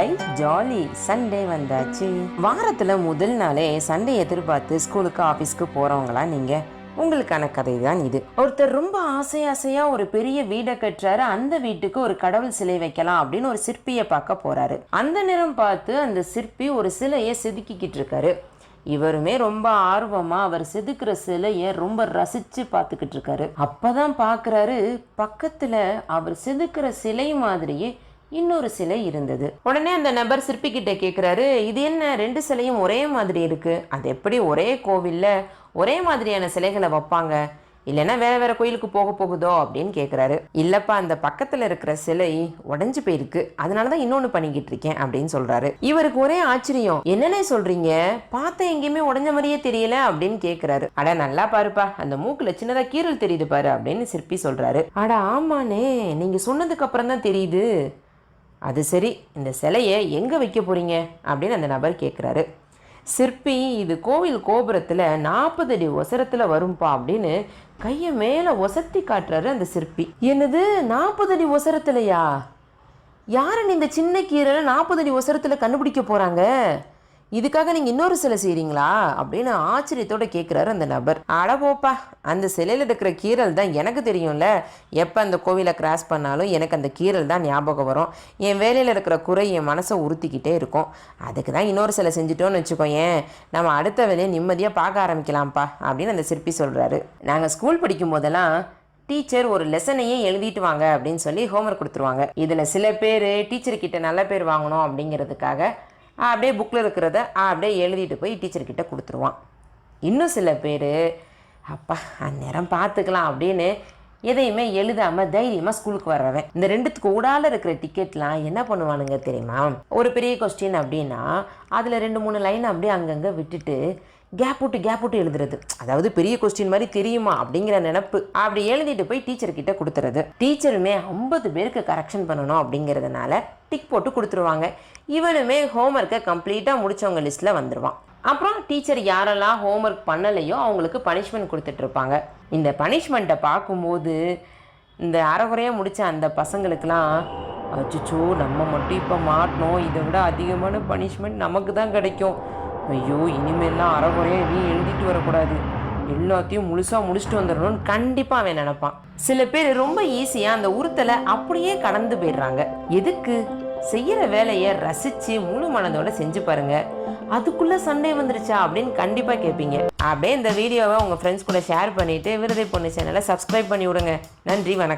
ஐ jolly. Sunday வந்தாச்சு. வாரத்தில் முதல் நாளே சண்டே எதிர்பார்த்து ஸ்கூலுக்கு ஆஃபீஸ்க்கு போகிறவங்களா நீங்கள் உங்களுக்கான கதை தான் இது. ஒருத்தர் ரொம்ப ஆசை ஆசையாக ஒரு பெரிய வீடை கட்டுறாரு. அந்த வீட்டுக்கு ஒரு கடவுள் சிலை வைக்கலாம் அப்படின்னு ஒரு சிற்பியை பார்க்க போகிறாரு அந்த நேரம் பார்த்து அந்த சிற்பி ஒரு சிலையை செதுக்கிக்கிட்டு இருக்காரு. இவருமே ரொம்ப ஆர்வமாக அவர் செதுக்கிற சிலையை ரொம்ப ரசித்து பார்த்துக்கிட்டு இருக்காரு. அப்பதான் பார்க்குறாரு பக்கத்தில் அவர் செதுக்கிற சிலை மாதிரியே இன்னொரு சிலை இருந்தது. உடனே அந்த நபர் சிற்பி கிட்ட கேட்குறாரு இது என்ன? ரெண்டு சிலையும் ஒரே மாதிரி இருக்கு. அது எப்படி ஒரே கோவில்ல ஒரே மாதிரியான சிலைகளை வைப்பாங்க? இல்லைன்னா வேற வேற கோயிலுக்கு போக போகுதோ? அப்படின்னு கேட்குறாரு இல்லப்பா அந்த பக்கத்தில் இருக்கிற சிலை உடஞ்சு போயிருக்கு. அதனால தான் இன்னொன்று பண்ணிக்கிட்டு இருக்கேன் அப்படின்னு சொல்றாரு. இவருக்கு ஒரே ஆச்சரியம். என்னென்ன சொல்றீங்க? பார்த்த எங்கேயுமே உடஞ்ச மாதிரியே தெரியல அப்படின்னு கேட்குறாரு அட நல்லா பாருப்பா. அந்த மூக்கில் சின்னதாக கீறல் தெரியுது பாரு அப்படின்னு சிற்பி சொல்றாரு. அட ஆமாண்ணே. நீங்க சொன்னதுக்கு அப்புறம் தான் தெரியுது. அது சரி இந்த சிலையை எங்கே வைக்க போறீங்க? அப்படின்னு அந்த நபர் கேட்குறாரு சிற்பி இது கோவில் கோபுரத்தில் நாற்பது அடி ஒசரத்தில் வரும்பா அப்படின்னு கையை மேலே ஒசத்தி காட்டுறாரு அந்த சிற்பி. என்னது நாற்பது அடி ஒசரத்துலையா? யாருன்னு இந்த சின்ன கீரை நாற்பது அடி ஒசரத்தில் கண்டுபிடிக்க போகிறாங்க இதுக்காக நீங்கள் இன்னொரு சிலை செய்கிறீங்களா அப்படின்னு ஆச்சரியத்தோட கேட்குறாரு அந்த நபர். அட போப்பா அந்த சிலையில் இருக்கிற கீரல் தான் எனக்கு தெரியும்ல. எப்போ அந்த கோவிலை கிராஸ் பண்ணாலும் எனக்கு அந்த கீரல் தான் ஞாபகம் வரும். என் வேலையில் இருக்கிற குறை என் மனசை உறுத்திக்கிட்டே இருக்கும். அதுக்கு தான் இன்னொரு சிலை செஞ்சுட்டோன்னு வச்சுக்கோயேன். நம்ம அடுத்த வேலையை நிம்மதியாக பார்க்க ஆரம்பிக்கலாம்ப்பா அப்படின்னு அந்த சிற்பி சொல்கிறாரு நாங்கள் ஸ்கூல் படிக்கும் போதெல்லாம் டீச்சர் ஒரு லெசனையே எழுதிட்டு வாங்க அப்படின்னு சொல்லி ஹோம்ஒர்க் கொடுத்துருவாங்க. இதில் சில பேர் டீச்சர்கிட்ட நல்ல பேர் வாங்கணும் அப்படிங்கிறதுக்காக அப்படியே புக்கில் இருக்கிறத அப்படியே எழுதிட்டு போய் டீச்சர்கிட்ட கொடுத்துருவான். இன்னும் சில பேர் அப்பா அந்நேரம் பார்த்துக்கலாம் அப்படின்னு எதையுமே எழுதாமல் தைரியமாக ஸ்கூலுக்கு வர்றவன். இந்த ரெண்டுத்துக்கு ஊடால இருக்கிற டிக்கெட்லாம் என்ன பண்ணுவானுங்க தெரியுமா? ஒரு பெரிய கொஸ்டின் அப்படின்னா அதில் ரெண்டு மூணு லைன் அப்படியே அங்கங்கே விட்டுட்டு கேப் விட்டு கேப் விட்டு எழுதுறது. அதாவது பெரிய கொஸ்டின் மாதிரி தெரியுமா அப்படிங்கிற நினப்பு அப்படி எழுதிட்டு போய் டீச்சர் கிட்ட கொடுத்துறது. டீச்சருமே ஐம்பது பேருக்கு கரெக்ஷன் பண்ணணும் அப்படிங்கிறதுனால டிக் போட்டு கொடுத்துருவாங்க. இவனுமே ஹோம்ஒர்க்கை கம்ப்ளீட்டாக முடிச்சவங்க லிஸ்ட்டில் வந்துடுவான் அப்புறம் டீச்சர் யாரெல்லாம் ஹோம்ஒர்க் பண்ணலையோ அவங்களுக்கு பனிஷ்மெண்ட் கொடுத்துட்ருப்பாங்க இந்த பனிஷ்மெண்ட்டை பார்க்கும்போது இந்த அறகுறையாக முடித்த அந்த பசங்களுக்கெல்லாம் அச்சோ நம்ம மட்டும் இப்போ மாட்டினோம் இதை விட அதிகமான பனிஷ்மெண்ட் நமக்கு தான் கிடைக்கும். ஐயோ இனிமேல்லாம் அறகுறையாக நீ எழுதிட்டு வரக்கூடாது. எல்லாத்தையும் முழுசாக முடிச்சுட்டு வந்துடணும்னு கண்டிப்பாக அவன் நினைப்பான். சில பேர் ரொம்ப ஈஸியாக அந்த உறுத்தலை அப்படியே கடந்து போயிடுறாங்க. எதுக்கு? செய்யற வேலையை ரசிச்சு முழு மனதோட செஞ்சு பாருங்க. அதுக்குள்ள சண்டை வந்துருச்சா அப்படின்னு கண்டிப்பா கேட்பீங்க அப்படியே இந்த வீடியோவை உங்கள் ஃப்ரெண்ட்ஸ் கூட ஷேர் பண்ணிட்டு விருதை பொண்ணு சேனலை சப்ஸ்கிரைப் பண்ணி விடுங்க. நன்றி வணக்கம்.